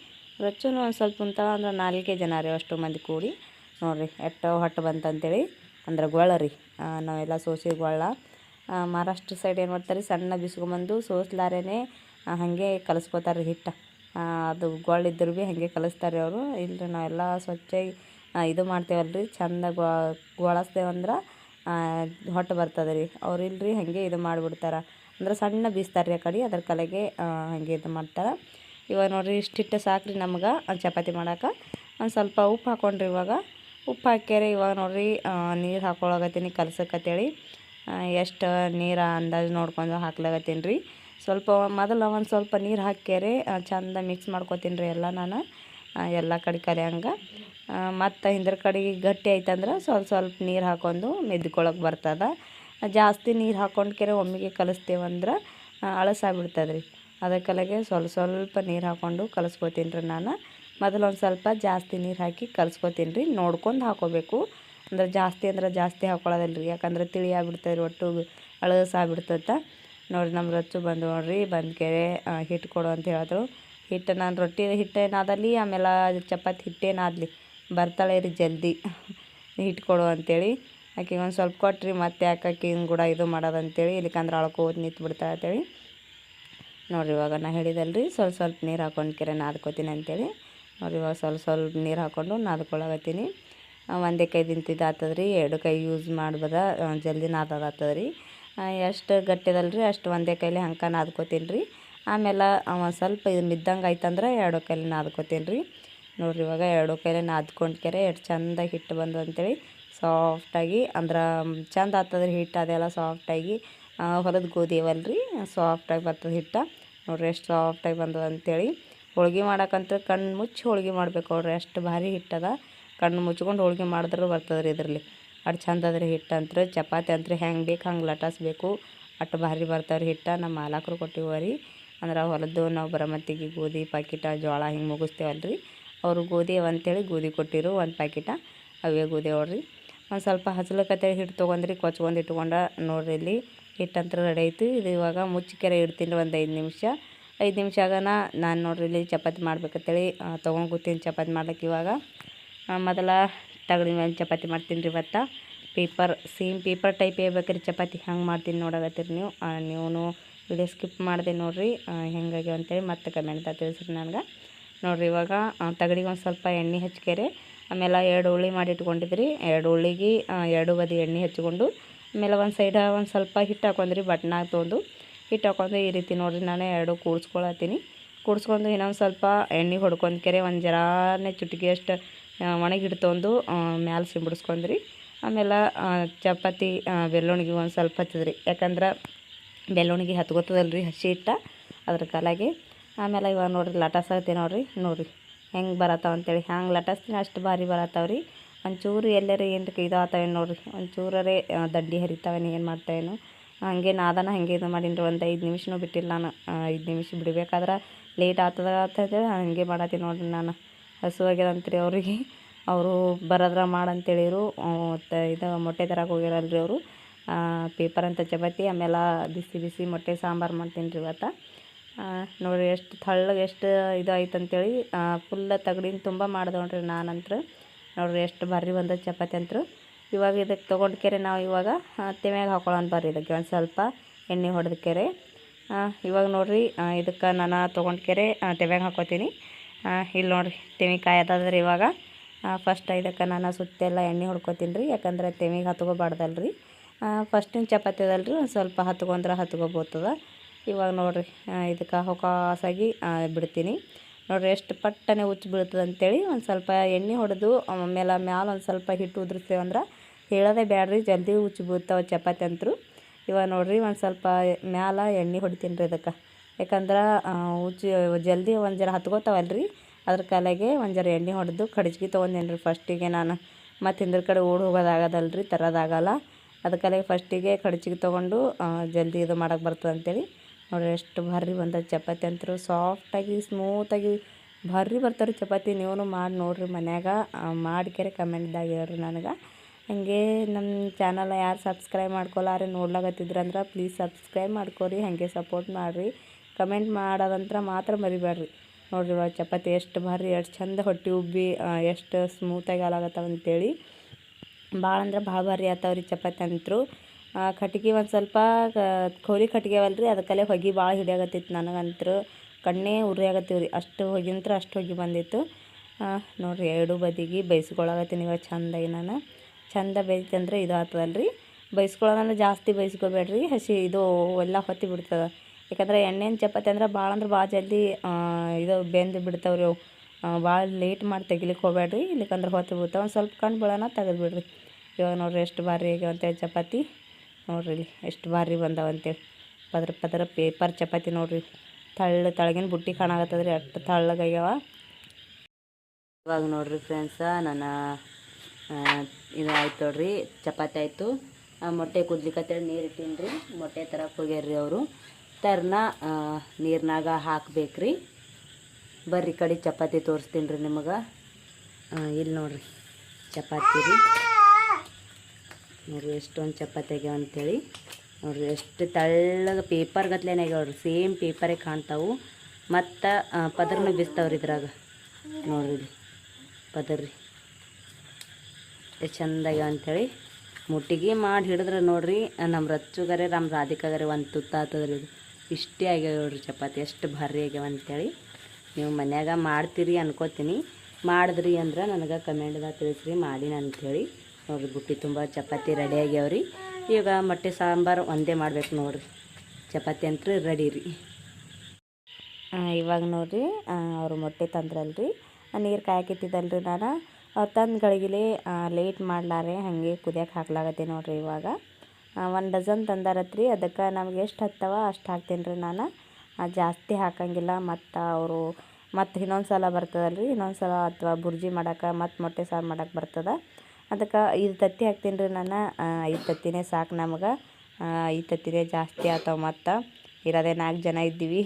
ರೊಚ್ಚುನು ಒಂದು ಸ್ವಲ್ಪ ಕುಂತಾವ ಅಂದ್ರೆ ನಾಲ್ಕೇ ಜನ ರೀ ಅಷ್ಟು ಮಂದಿ ಕೂಡಿ. ನೋಡಿರಿ, ಎಷ್ಟು ಹೊಟ್ಟು ಬಂತಂತೇಳಿ. ಅಂದ್ರೆ ಗೊಳ್ಳ ರೀ. ನಾವೆಲ್ಲ ಸೋಸಿ ಗೊಳ್ಳ ಮಹಾರಾಷ್ಟ್ರ ಸೈಡ್ ಏನು ಮಾಡ್ತಾರೆ, ಸಣ್ಣ ಬಿಸ್ಕೊಂಬಂದು ಸೋಸ್ಲಾರೇನೆ ಹಾಗೆ ಕಲಿಸ್ಕೋತಾರೆ ಹಿಟ್ಟು. ಅದು ಗೊಳ್ಳಿದ್ರು ಭೀ ಹಾಗೆ ಕಲಿಸ್ತಾರೆ ಅವರು. ಇಲ್ಲರಿ ನಾವೆಲ್ಲ ಸ್ವಚ್ಛಾಗಿ ಇದು ಮಾಡ್ತೇವಲ್ಲ ರೀ ಚಂದ ಗೊಳಸ್ತೇವಂದ್ರೆ ಹೊಟ್ಟು ಬರ್ತದೆ ರೀ. ಅವ್ರು ಇಲ್ರಿ, ಹಾಗೆ ಇದು ಮಾಡಿಬಿಡ್ತಾರೆ. ಅಂದ್ರೆ ಸಣ್ಣ ಬೀಸ್ತಾರೆ ರೀ ಆ ಕಡೆ, ಅದ್ರ ಕಲೆಗೆ ಹಾಗೆ ಇದು ಮಾಡ್ತಾರೆ. ಇವಾಗ ನೋಡ್ರಿ ಇಷ್ಟಿಟ್ಟು ಸಾಕ್ರಿ ನಮ್ಗೆ ಚಪಾತಿ ಮಾಡೋಕೆ. ಒಂದು ಸ್ವಲ್ಪ ಉಪ್ಪು ಹಾಕೊಂಡ್ರಿ ಇವಾಗ. ಉಪ್ಪು ಹಾಕ್ಯಾರೆ ಇವಾಗ ನೋಡಿರಿ ನೀರು ಹಾಕೊಳಗತ್ತೀನಿ ಕಲ್ಸಕ್ಕತ್ತೇಳಿ ಎಷ್ಟು ನೀರು ಅಂದಾಜು ನೋಡ್ಕೊಂಡು ಹಾಕ್ಲಾಗತ್ತೀನಿ ರೀ ಸ್ವಲ್ಪ ಮೊದಲು ಒಂದು ಸ್ವಲ್ಪ ನೀರು ಹಾಕ್ಯಾರೆ ಚಂದ ಮಿಕ್ಸ್ ಮಾಡ್ಕೊತೀನಿ ರೀ ಎಲ್ಲ ನಾನು ಎಲ್ಲ ಕಡೆ ಕಲಿಯಂಗೆ ಮತ್ತು ಹಿಂದ್ರ ಕಡೆಗೆ ಗಟ್ಟಿ ಆಯ್ತಂದ್ರೆ ಸ್ವಲ್ಪ ಸ್ವಲ್ಪ ನೀರು ಹಾಕೊಂಡು ಮೆದ್ಕೊಳಕ್ಕೆ ಬರ್ತದೆ. ಜಾಸ್ತಿ ನೀರು ಹಾಕೊಂಡು ಕೆರೆ ಒಮ್ಮೆಗೆ ಕಲಿಸ್ತೇವಂದ್ರೆ ಅಳಸಾಗ್ಬಿಡ್ತದೆ ರೀ ಅದಕ್ಕಲಾಗೆ ಸ್ವಲ್ಪ ಸ್ವಲ್ಪ ನೀರು ಹಾಕ್ಕೊಂಡು ಕಲಿಸ್ಕೊತೀನಿ ರೀ ನಾನು. ಮೊದಲು ಒಂದು ಸ್ವಲ್ಪ ಜಾಸ್ತಿ ನೀರು ಹಾಕಿ ಕಲಿಸ್ಕೊತೀನಿ ರೀ ನೋಡ್ಕೊಂಡು ಹಾಕೋಬೇಕು. ಅಂದ್ರೆ ಜಾಸ್ತಿ ಅಂದ್ರೆ ಜಾಸ್ತಿ ಹಾಕೊಳ್ಳೋದಿಲ್ಲ ರೀ ಯಾಕಂದ್ರೆ ತಿಳಿ ರೀ, ಒಟ್ಟು ಅಳಸಾಗ್ಬಿಡ್ತದ ನೋಡಿರಿ ನಮ್ಮ ರಚ್ಚು ಬಂದು ನೋಡ್ರಿ, ಬಂದು ಕೆರೆ ಹಿಟ್ಟು ಕೊಡು ಅಂತ ಹೇಳಿದ್ರು. ಹಿಟ್ಟು ನಾನು ರೊಟ್ಟಿ ಹಿಟ್ಟೇನಾದಲ್ಲಿ ಆಮೇಲೆ ಚಪಾತಿ ಹಿಟ್ಟೇನಾದಲಿ ಬರ್ತಾಳೆ ರೀ ಜಲ್ದಿ. ಹಿಟ್ಟು ಕೊಡು ಅಂತೇಳಿ. ಆಕೆಗೆ ಒಂದು ಸ್ವಲ್ಪ ಕೊಟ್ರಿ, ಮತ್ತೆ ಯಾಕೆ ಹಿಂಗೆ ಕೂಡ ಇದು ಮಾಡೋದಂತೇಳಿ. ಇಲ್ಲಿಕಂದ್ರೆ ಅಳ್ಕೋದು ನಿಂತು ಬಿಡ್ತಾಳೆ ಅಂತೇಳಿ ನೋಡಿರಿ, ಇವಾಗ ನಾ ಹೇಳಿದಲ್ರಿ, ಸ್ವಲ್ಪ ಸ್ವಲ್ಪ ನೀರು ಹಾಕೊಂಡು ಕೆರೆ ನಾದ್ಕೋತೀನಿ ಅಂತೇಳಿ. ನೋಡಿರಿ, ಇವಾಗ ಸ್ವಲ್ಪ ಸ್ವಲ್ಪ ನೀರು ಹಾಕ್ಕೊಂಡು ನಾದ್ಕೊಳಗತ್ತೀನಿ ಒಂದೇ ಕೈ ಆಗ್ತದೆ ರೀ ಎರಡು ಕೈ ಯೂಸ್ ಮಾಡ್ಬೋದ ಜಲ್ದಿ ನಾದೋದು ಆಗ್ತದೆ ರೀ ಎಷ್ಟು ಗಟ್ಟಿದಲ್ರಿ, ಅಷ್ಟು ಒಂದೇ ಕೈಲಿ ಹಂಗೆ ನಾದ್ಕೋತೀನಿ ರೀ ಆಮೇಲೆ ಒಂದು ಸ್ವಲ್ಪ ಇದು ಮಿದ್ದಂಗೆ ಆಯ್ತಂದ್ರೆ ಎರಡು ಕೈಲಿ ನಾದ್ಕೋತೀನಿ ರೀ ನೋಡ್ರಿ, ಇವಾಗ ಎರಡು ಕೈಲಿ ನಾದ್ಕೊಂಡು ಕೆರೆ ಎಷ್ಟು ಚಂದ ಹಿಟ್ಟು ಬಂದು ಅಂತೇಳಿ ಸಾಫ್ಟಾಗಿ ಅಂದ್ರೆ ಚಂದ ಆಗ್ತದ್ರಿ ಹಿಟ್ಟು ಅದೆಲ್ಲ ಸಾಫ್ಟಾಗಿ ಹೊಲದ ಗೋಧಿ ಅವಲ್ರಿ ಸಾಫ್ಟಾಗಿ ಬರ್ತದೆ ಹಿಟ್ಟು. ನೋಡ್ರಿ ಎಷ್ಟು ಸಾಫ್ಟಾಗಿ ಬಂದದ ಅಂತೇಳಿ. ಹೋಳ್ಗೆ ಮಾಡಕ್ಕಂತ ಕಣ್ಣು ಮುಚ್ಚಿ ಹೋಳ್ಗೆ ಮಾಡ್ಬೇಕು ನೋಡ್ರಿ. ಅಷ್ಟು ಭಾರಿ ಹಿಟ್ಟದ ಕಣ್ಣು ಮುಚ್ಕೊಂಡು ಹೋಳ್ಗೆ ಮಾಡಿದ್ರೆ ಬರ್ತದೆ ರೀ ಇದರಲ್ಲಿ. ಅಷ್ಟು ಚಂದ ಅದ ರೀ ಹಿಟ್ಟು ಅಂತ್ರ. ಚಪಾತಿ ಅಂತ ಹೆಂಗೆ ಬೇಕು ಹಂಗೆ ಲಟಾಸ್ಬೇಕು ಅಷ್ಟು ಭಾರಿ ಬರ್ತಾವ್ರಿ ಹಿಟ್ಟು. ನಮ್ಮ ಮಾಲಕರು ಕೊಟ್ಟಿವ ರೀ ಅಂದ್ರೆ ಹೊಲದ್ದು ನಾವು ಬರಮತ್ತಿಗೆ ಗೋಧಿ ಪಾಕಿಟ ಜೋಳ ಹಿಂಗೆ ಮುಗಿಸ್ತೇವಲ್ಲ ರೀ ಅವರು ಗೋಧಿ ಅಂತೇಳಿ ಗೋಧಿ ಕೊಟ್ಟಿರು ಒಂದು ಪ್ಯಾಕೆಟ ಅವೇ ಗೋಧಿ ಅವ್ರಿ ಒಂದು ಸ್ವಲ್ಪ ಹಸಲಕತ್ತೇಳಿ ಹಿಟ್ಟು ತೊಗೊಂಡ್ರಿ. ಕೊಚ್ಕೊಂಡು ಇಟ್ಕೊಂಡ ನೋಡ್ರಿ ಇಲ್ಲಿ. ಹಿಟ್ಟಂತ್ರ ರೆಡಿ ಆಯಿತು ಇದು ಇವಾಗ ಮುಚ್ಚಿಕೆರೆ ಇಡ್ತೀನಿ ಒಂದು ಐದು ನಿಮಿಷ. ಐದು ನಿಮಿಷ ಆಗೋಣ ನಾನು ನೋಡ್ರಿ ಇಲ್ಲಿ ಚಪಾತಿ ಮಾಡ್ಬೇಕಂತೇಳಿ ತೊಗೊಂಡು ಕೂತೀನಿ ಚಪಾತಿ ಮಾಡ್ಲಿಕ್ಕೆ ಇವಾಗ. ಮೊದಲ ತಗಡಿ ಮೇಲೆ ಚಪಾತಿ ಮಾಡ್ತೀನಿ ರೀ ಇವತ್ತು. ಪೇಪರ್, ಸೇಮ್ ಪೇಪರ್ ಟೈಪ್ ಇರ್ಬೇಕ್ರಿ ಚಪಾತಿ ಹೆಂಗೆ ಮಾಡ್ತೀನಿ ನೋಡಕತ್ತೀರಿ ನೀವು. ನೀವು ವಿಡಿಯೋ ಸ್ಕಿಪ್ ಮಾಡಿದೆ ನೋಡ್ರಿ ಹೆಂಗಾಗ್ಯವ ಅಂತೇಳಿ ಮತ್ತೆ ಕಮೆಂಟ್ದಾಗ ತಿಳಿಸ್ರಿ ನನಗೆ. ನೋಡ್ರಿ ಇವಾಗ ತಗಡಿಗೆ ಒಂದು ಸ್ವಲ್ಪ ಎಣ್ಣೆ ಹಚ್ಕೆರೆ. ಆಮೇಲೆ ಎರಡು ಉಳ್ಳಿ ಮಾಡಿ ಇಟ್ಕೊಂಡಿದ್ರಿ. ಎರಡು ಉಳ್ಳಿಗೆ ಎರಡು ಬದಿ ಎಣ್ಣೆ ಹಚ್ಕೊಂಡು ಆಮೇಲೆ ಒಂದು ಸೈಡ ಒಂದು ಸ್ವಲ್ಪ ಹಿಟ್ಟು ಹಾಕೊಂಡ್ರಿ ಬಟ್ನಾಗ ತೊಗೊಂಡು ಹಿಟ್ಟು ಹಾಕೊಂಡು ಈ ರೀತಿ ನೋಡಿರಿ ನಾನು ಎರಡು ಕೂಡ್ಸ್ಕೊಳತ್ತೀನಿ. ಕೂಡ್ಸ್ಕೊಂಡು ಇನ್ನೊಂದು ಸ್ವಲ್ಪ ಎಣ್ಣೆ ಹೊಡ್ಕೊಂಡು ಕೆರೆ ಒಂದು ಜರಾನೇ ಚುಟ್ಕಿ ಅಷ್ಟು ಒಣಗಿಟ್ಟು ತೊಗೊಂಡು ಮ್ಯಾಲೆ ಸಿಂಬಿಡಿಸ್ಕೊಂಡ್ರಿ. ಆಮೇಲೆ ಚಪಾತಿ ಬೆಳ್ಳುಣಿಗೆ ಒಂದು ಸ್ವಲ್ಪ ಹಚ್ಚಿದ್ರಿ. ಯಾಕಂದ್ರೆ ಬೆಳ್ಳುಣಿಗೆ ರೀ ಹಸಿ ಹಿಟ್ಟು ಅದ್ರ ಕಾಲಾಗಿ. ಆಮೇಲೆ ಇವಾಗ ನೋಡ್ರಿ ಲಟಾಸತ್ತಿ ನೋಡಿರಿ. ನೋಡಿರಿ ಹೆಂಗೆ ಬರತ್ತಾವ ಅಂತೇಳಿ. ಹ್ಯಾಂಗೆ ಲಟಾಸ್ತೀನಿ ಅಷ್ಟು ಭಾರಿ ಬರತ್ತಾವ್ರಿ. ಒಂಚೂರು ಎಲ್ಲರೂ ಏನು ಇದು ಆತಾವೇನು ನೋಡ್ರಿ. ಒಂಚೂರೇ ದಂಡಿ ಹರಿತಾವೇನು, ಏನು ಮಾಡ್ತಾವೇನು. ಹಾಗೆ ನಾದನ ಹಂಗೆ ಇದು ಮಾಡೀನಿ ಒಂದು ಐದು ನಿಮಿಷನೂ ಬಿಟ್ಟಿಲ್ಲ ನಾನು. ಐದು ನಿಮಿಷ ಬಿಡಬೇಕಾದ್ರೆ ಲೇಟ್ ಆಗ್ತದ ಅಂತೇಳಿ ಹಂಗೆ ಮಾಡತ್ತೀನಿ ನೋಡ್ರಿ ನಾನು. ಹಸುವಾಗ್ಯದಂತ್ರಿ ಅವರಿಗೆ. ಅವರು ಬರೋದ್ರ ಮಾಡಂತೇಳಿರು. ಇದು ಮೊಟ್ಟೆ ತರಕ್ಕೆ ಹೋಗಿರಲ್ರಿ ಅವರು. ಪೇಪರ್ ಅಂತ ಚಪಾತಿ ಆಮೇಲೆ ಬಿಸಿ ಬಿಸಿ ಮೊಟ್ಟೆ ಸಾಂಬಾರು ಮಾಡ್ತೀನಿ ರೀ ಇವತ್ತು ನೋಡಿರಿ ಎಷ್ಟು ತಳ್ಳಗೆ ಎಷ್ಟು ಇದು ಆಯ್ತು ಅಂತೇಳಿ ಫುಲ್ ತಗಡಿನ ತುಂಬ ಮಾಡ್ದೆ ನೋಡ್ರಿ ನಾನಂತ್ರ. ನೋಡ್ರಿ ಎಷ್ಟು ಭಾರಿ ಬಂದ ಚಪಾತಿ ಅಂತರು ಇವಾಗ ಇದಕ್ಕೆ ತೊಗೊಂಡ್ಕೆರೆ ನಾವು ಇವಾಗ ತೆಮ್ಯಾಗ ಹಾಕೊಳ್ಳೋಣ ಬರ್ರಿ ಇದಕ್ಕೆ. ಒಂದು ಸ್ವಲ್ಪ ಎಣ್ಣೆ ಹೊಡೆದಕೆರೆ ಇವಾಗ ನೋಡ್ರಿ ಇದಕ್ಕೆ ನಾನು ತೊಗೊಂಡ್ಕೆರೆ ತೆಮ್ಯಾಗ ಹಾಕೋತೀನಿ. ಇಲ್ಲಿ ನೋಡ್ರಿ ತೆಮಿ ಅದಾದ್ರೆ ಇವಾಗ. ಫಸ್ಟ್ ಇದಕ್ಕೆ ನಾನು ಸುತ್ತೆಲ್ಲ ಎಣ್ಣೆ ಹೊಡ್ಕೊತೀನಿ ರೀ ಯಾಕಂದ್ರೆ ತೆಮಿಗೆ ಹತ್ಕೋಬಾರ್ದಲ್ರಿ. ಫಸ್ಟಿನ ಚಪಾತಿ ಅದಲ್ರಿ, ಒಂದು ಸ್ವಲ್ಪ ಹತ್ಕೊಂಡ್ರೆ ಹತ್ಕೋಬೋತದ. ಇವಾಗ ನೋಡ್ರಿ ಇದಕ್ಕೆ ಹೊಕಾಸಾಗಿ ಬಿಡ್ತೀನಿ. ನೋಡ್ರಿ, ಎಷ್ಟು ಪಟ್ಟನೆ ಉಚ್ಚಿ ಬೀಳ್ತದೆ ಅಂತೇಳಿ ಒಂದು ಸ್ವಲ್ಪ ಎಣ್ಣೆ ಹೊಡೆದು ಆಮೇಲೆ ಮ್ಯಾಲ ಒಂದು ಸ್ವಲ್ಪ ಹಿಟ್ಟು ಉದುರಿಸ್ತೇವೆ ಅಂದ್ರೆ ಹೇಳೋದೇ ಬ್ಯಾಡ್ರಿ, ಜಲ್ದಿ ಉಚ್ಚಿ ಬೀಳ್ತಾವೆ ಚಪಾತಿ ಅಂತರು ಇವಾಗ ನೋಡ್ರಿ, ಒಂದು ಸ್ವಲ್ಪ ಮ್ಯಾಲ ಎಣ್ಣೆ ಹೊಡಿತೀನಿ ರೀ ಅದಕ್ಕೆ ಯಾಕಂದ್ರೆ ಉಚ್ಚಿ ಜಲ್ದಿ ಒಂದು ಜರ ಹತ್ಕೋತಾವಲ್ರಿ, ಅದ್ರ ಕಾಲಾಗೆ ಒಂದು ಜರ ಎಣ್ಣೆ ಹೊಡೆದು ಕಡ್ಜಿಗೆ ತೊಗೊಂಡೇನಿ ರೀ ಫಸ್ಟಿಗೆ ನಾನು. ಮತ್ತು ಹಿಂದ್ರ ಕಡೆ ಓಡಿ ಹೋಗೋದಾಗದಲ್ರಿ ತರೋದಾಗಲ್ಲ ಅದಕ್ಕಾಗಿ ಫಸ್ಟಿಗೆ ಕಡ್ಚಿಗೆ ತೊಗೊಂಡು ಜಲ್ದಿ ಇದು ಮಾಡೋಕೆ ಬರ್ತದೆ ಅಂತೇಳಿ ನೋಡ್ರಿ, ಎಷ್ಟು ಭಾರಿ ಬಂದ ಚಪಾತಿ ಅಂತರು ಸಾಫ್ಟಾಗಿ ಸ್ಮೂತಾಗಿ ಭಾರಿ ಬರ್ತಾರೆ ಚಪಾತಿ. ನೀವು ಮಾಡಿ ನೋಡ್ರಿ ಮನ್ಯಾಗ. ಕಮೆಂಟ್ ಕಮೆಂಟ್ದಾಗ ಹೇಳ್ರಿ ನನಗೆ. ಹಾಗೆ ನಮ್ಮ ಚಾನಲ್ ಯಾರು ಸಬ್ಸ್ಕ್ರೈಬ್ ಮಾಡ್ಕೊಲಾರೆ ನೋಡ್ಲಾಗತ್ತಿದ್ರಂದ್ರೆ ಪ್ಲೀಸ್ ಸಬ್ಸ್ಕ್ರೈಬ್ ಮಾಡ್ಕೋರಿ, ಹಾಗೆ ಸಪೋರ್ಟ್ ಮಾಡಿರಿ. ಕಮೆಂಟ್ ಮಾಡೋದಂತ್ರ ಮಾತ್ರ ಮರಿಬೇಡ್ರಿ ನೋಡ್ರಿ ಇವಾಗ ಚಪಾತಿ ಎಷ್ಟು ಭಾರಿ, ಎಷ್ಟು ಚಂದ ಹೊಟ್ಟೆ ಉಬ್ಬಿ ಎಷ್ಟು ಸ್ಮೂತಾಗಿ ಹಾಲಾಗತ್ತವ ಅಂತೇಳಿ. ಭಾಳ ಅಂದ್ರೆ ಭಾಳ ಭಾರಿ ಆತಾವ್ರಿ ಚಪಾತಿ ಅಂತರು ಕಟ್ಗೆ ಒಂದು ಸ್ವಲ್ಪ ಕೋರಿ ಕಟ್ಗೆ ಅವಲ್ರಿ ಅದಕ್ಕಲ್ಲೇ ಹೊಗೆ ಭಾಳ ಹಿಡಿಯಾಗತ್ತಿತ್ತು ನನಗಂತೂ ಕಣ್ಣೇ ಉರಿ ಆಗತ್ತೀವಿ ರೀ. ಅಷ್ಟು ಹೊಗಿಂತ್ರ ಅಷ್ಟು ಹೊಗೆ ಬಂದಿತ್ತು. ನೋಡಿರಿ, ಎರಡು ಬದಿಗೆ ಬೇಯಿಸ್ಕೊಳಗತ್ತೀನಿ ಇವಾಗ ಚಂದ ನಾನು ಚಂದ ಬೇಯ್ತಂದ್ರೆ ಇದು ಆಗ್ತದಲ್ರಿ. ಬೈಸ್ಕೊಳ್ಳೋದಂದ್ರೆ ಜಾಸ್ತಿ ಬೈಸ್ಕೊಬೇಡ್ರಿ. ಹಸಿ ಇದು ಎಲ್ಲ ಹೊತ್ತಿ ಬಿಡ್ತದೆ. ಯಾಕಂದ್ರೆ ಎಣ್ಣೆನ ಚಪಾತಿ ಅಂದ್ರೆ ಭಾಳ ಅಂದ್ರೆ ಭಾಳ ಜಲ್ದಿ ಇದು ಬೆಂದು ಬಿಡ್ತಾವ್ರಿ ಅವು. ಭಾಳ ಲೇಟ್ ಮಾಡಿ ತೆಗಿಲಿಕ್ಕೆ ಹೋಗ್ಬೇಡ್ರಿ ಇಲ್ಲಿಕಂದ್ರೆ ಹೊತ್ತಿ ಬಿಡ್ತಾವೆ. ಒಂದು ಸ್ವಲ್ಪ ಕಣ್ಣು ಬೀಳೋಣ ತೆಗೆದು ಬಿಡ್ರಿ ಇವಾಗ ನೋಡಿರಿ, ಎಷ್ಟು ಭಾರಿ ಆಗ್ಯಾವ ಅಂತೇಳಿ ಚಪಾತಿ. ನೋಡ್ರಿ ಎಷ್ಟು ಭಾರಿ ಬಂದಾವ ಅಂತೇಳಿ ಪದ್ರ ಪದ್ರ ಪೇಪರ್ ಚಪಾತಿ ನೋಡ್ರಿ. ತಳ್ಳ ತಳಗಿನ ಬುಟ್ಟಿ ಕಾಣಾಗತ್ತದ್ರಿ ಅಷ್ಟು ತಳ್ಳಗಾಗ್ಯಾವ. ಇವಾಗ ನೋಡ್ರಿ ಫ್ರೆಂಡ್ಸ ನನ್ನ ಇದು ಆಯ್ತು ನೋಡ್ರಿ, ಚಪಾತಿ ಆಯಿತು. ಮೊಟ್ಟೆ ಕುದ್ಲಿಕ್ಕತ್ತೇಳಿ ನೀರು ಇಟ್ಟಿನ್ರಿ. ಮೊಟ್ಟೆ ತರಕ್ಕೆ ಹೋಗ್ಯಾರ್ರಿ ಅವರು. ತರ್ನ ನೀರಿನಾಗ ಹಾಕ್ಬೇಕ್ರಿ. ಬರ್ರಿ ಕಡೆ ಚಪಾತಿ ತೋರಿಸ್ತೀನಿ ರೀ ನಿಮಗೆ ಇಲ್ಲಿ ನೋಡ್ರಿ, ಚಪಾತಿ ರೀ. ನೋಡ್ರಿ, ಎಷ್ಟೊಂದು ಚಪಾತಿ ಆಗ್ಯಾವ ಅಂತೇಳಿ. ನೋಡ್ರಿ, ಎಷ್ಟು ತೆಳ್ಳಗೆ ಪೇಪರ್ ಗತ್ಲೇನೆ ಆಗ್ಯಾವ್ರಿ ಸೇಮ್ ಪೇಪರೇ ಕಾಣ್ತಾವು. ಮತ್ತು ಪದರ್ನು ಬಿಸ್ತಾವ್ರಿ ಇದ್ರಾಗ. ನೋಡ್ರಿ ಪದರ್ರಿ. ಎಷ್ಟು ಚಂದ ಆಗ್ಯಾವ ಅಂತೇಳಿ. ಮುಟ್ಟಿಗೆ ಮಾಡಿ ಹಿಡಿದ್ರೆ ನೋಡ್ರಿ ನಮ್ಮ ರಚ್ಚುಗಾರೆ ನಮ್ಮ ರಾಧಿಕಾಗಾರೆ ಒಂದು ತುತ್ತ ಆಗ್ತದ್ರಿ ಇದು. ಇಷ್ಟೇ ಆಗ್ಯಾವ ನೋಡ್ರಿ ಚಪಾತಿ, ಎಷ್ಟು ಭಾರಿ ಆಗ್ಯಾವ ಅಂಥೇಳಿ ನೀವು ಮನ್ಯಾಗ ಮಾಡ್ತೀರಿ ಅನ್ಕೋತೀನಿ. ಮಾಡಿದ್ರಿ ಅಂದ್ರೆ ನನಗೆ ಕಮೆಂಟ್ದಾಗ ತಿಳಿಸ್ರಿ ಮಾಡೀನಿ ಅಂಥೇಳಿ ನೋಡ್ರಿ ಬುಟ್ಟಿ ತುಂಬ ಚಪಾತಿ ರೆಡಿ ಆಗ್ಯಾವ್ರಿ. ಈಗ ಮೊಟ್ಟೆ ಸಾಂಬಾರು ಒಂದೇ ಮಾಡ್ಬೇಕು ನೋಡ್ರಿ. ಚಪಾತಿ ಅಂತೂ ರೆಡಿ ರೀ. ಇವಾಗ ನೋಡ್ರಿ ಅವರು ಮೊಟ್ಟೆ ತಂದ್ರಲ್ರಿ. ನೀರು ಕಾಯಕಿತ್ತಿದ್ದಲ್ರಿ ನಾನು. ತಂದು ಗಳಿಗಿಲಿ ಲೇಟ್ ಮಾಡ್ಲಾರೆ, ಹಾಗೆ ಕುದಿಯಕ್ಕೆ ಹಾಕ್ಲಾಗತ್ತೆ ನೋಡ್ರಿ ಇವಾಗ. ಒಂದು ಡಜನ್ ತಂದಾರತ್ರಿ, ಅದಕ್ಕೆ ನಮ್ಗೆ ಎಷ್ಟು ಹತ್ತವ ಅಷ್ಟು ಹಾಕ್ತೀನಿ ರೀ ನಾನು. ಜಾಸ್ತಿ ಹಾಕಂಗಿಲ್ಲ, ಮತ್ತು ಅವರು, ಮತ್ತು ಇನ್ನೊಂದು ಸಲ ಬರ್ತದಲ್ರಿ ಇನ್ನೊಂದು ಸಲ ಅಥವಾ ಬುರ್ಜಿ ಮಾಡೋಕೆ, ಮತ್ತು ಮೊಟ್ಟೆ ಸಾರು ಮಾಡೋಕೆ ಬರ್ತದೆ. ಅದಕ್ಕೆ ಐದು ತತ್ತಿ ಹಾಕ್ತೀನಿ ರೀ ನಾನು. ಐದು ತತ್ತಿನೇ ಸಾಕು ನಮಗೆ. ಐದು ತತ್ತಿನೇ ಜಾಸ್ತಿ ಆಗ್ತಾವೆ ಮತ್ತು. ಇರೋದೇ ನಾಲ್ಕು ಜನ ಇದ್ದೀವಿ.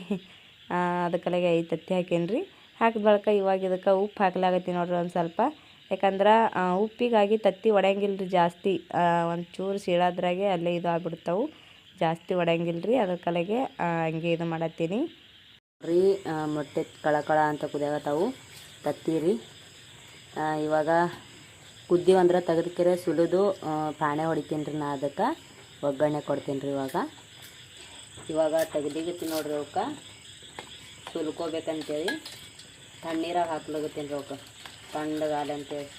ಅದಕ್ಕಲಾಗೆ ಐದು ತತ್ತಿ ಹಾಕೀನಿ ರೀ. ಹಾಕಿದ ಬಳಿಕ ಇವಾಗ ಇದಕ್ಕೆ ಉಪ್ಪು ಹಾಕ್ಲಾಗತ್ತೀನಿ ನೋಡ್ರಿ ಒಂದು ಸ್ವಲ್ಪ. ಯಾಕಂದ್ರೆ ಉಪ್ಪಿಗಾಗಿ ತತ್ತಿ ಒಡೆಯಂಗಿಲ್ಲ ರೀ ಜಾಸ್ತಿ. ಒಂದು ಚೂರು ಸೀಳೋದ್ರಾಗೆ ಅಲ್ಲೇ ಇದು ಆಗ್ಬಿಡ್ತಾವೆ. ಜಾಸ್ತಿ ಒಡೆಯಂಗಿಲ್ಲ ರೀ. ಅದ್ರ ಕಲೆಗೆ ಹಂಗೆ ಇದು ಮಾಡತ್ತೀನಿ. ರೀ ಮೊಟ್ಟೆ ಕಳಕಳ ಕಳ ಅಂತ ಕುದಿಯಾಗತ್ತಾವು ತತ್ತಿ ರೀ. ಇವಾಗ ಕುದ್ದಿವ ಅಂದ್ರೆ ತೆಗೆದಕ್ಕೆ ಸುಲಿದು ಪಾಣೆ ಹೊಡಿತೀನಿ ರೀ ನಾ ಅದಕ್ಕೆ. ಒಗ್ಗರಣೆ ಕೊಡ್ತೀನಿ ರೀ ಇವಾಗ. ಇವಾಗ ತೆಗ್ದಿಗತ್ತೀನಿ ನೋಡ್ರಿ ಅವಕ್ಕೆ ಸುಲ್ಕೋಬೇಕಂತೇಳಿ. ತಣ್ಣೀರಾಗ ಹಾಕ್ಲಾಗತ್ತೀನಿ ರೀ ಅವಕ್ಕೆ ತಣ್ಣಗಾಲ ಅಂತೇಳಿ.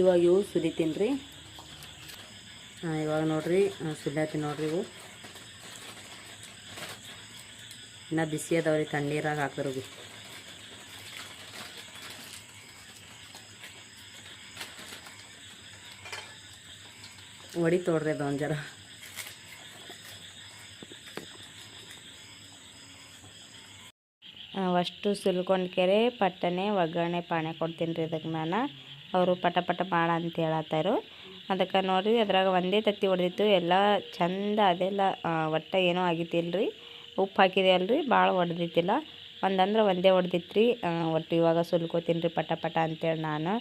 ಇವಾಗ ಇವು ಸುರಿತೀನಿ ರೀ ಇವಾಗ ನೋಡ್ರಿ ಸುಲ್ಯಾತಿ ನೋಡ್ರಿ ಇವು. ಇನ್ನು ಬಿಸಿ ಅದಾವ್ರಿ, ತಣ್ಣೀರಾಗ ಹಾಕಿದ್ರು ಬಿ ಒಡಿ ತೋಡ್ರಿ ಅದು ಒಂದು ಜರ. ಅಷ್ಟು ಸುಲ್ಕೊಂಡು ಕೆರೆ ಪಟ್ಟನೆ ಒಗ್ಗರಣೆ, ಪಾಣೆ ಕೊಡ್ತೀನಿ ರೀ ಇದಕ್ಕೆ ನಾನು. ಅವರು ಪಟ ಪಟ ಮಾಡ ಅಂತ ಹೇಳತ್ತಾರು. ಅದಕ್ಕೆ ನೋಡಿರಿ, ಅದ್ರಾಗ ಒಂದೇ ತತ್ತಿ ಹೊಡೆದಿತ್ತು. ಎಲ್ಲ ಚಂದ ಅದೆಲ್ಲ ಒಟ್ಟು ಏನೋ ರೀ ಉಪ್ಪು ಹಾಕಿದೆ ಅಲ್ರಿ ಭಾಳ ಹೊಡೆದಿತ್ತಿಲ್ಲ ಒಂದಂದ್ರೆ ಒಂದೇ ಹೊಡೆದಿತ್ತು ರೀ ಒಟ್ಟು ಇವಾಗ ಸುಲ್ಕೋತೀನಿ ರೀ ಪಟ ಪಟ ಅಂತೇಳಿ ನಾನು.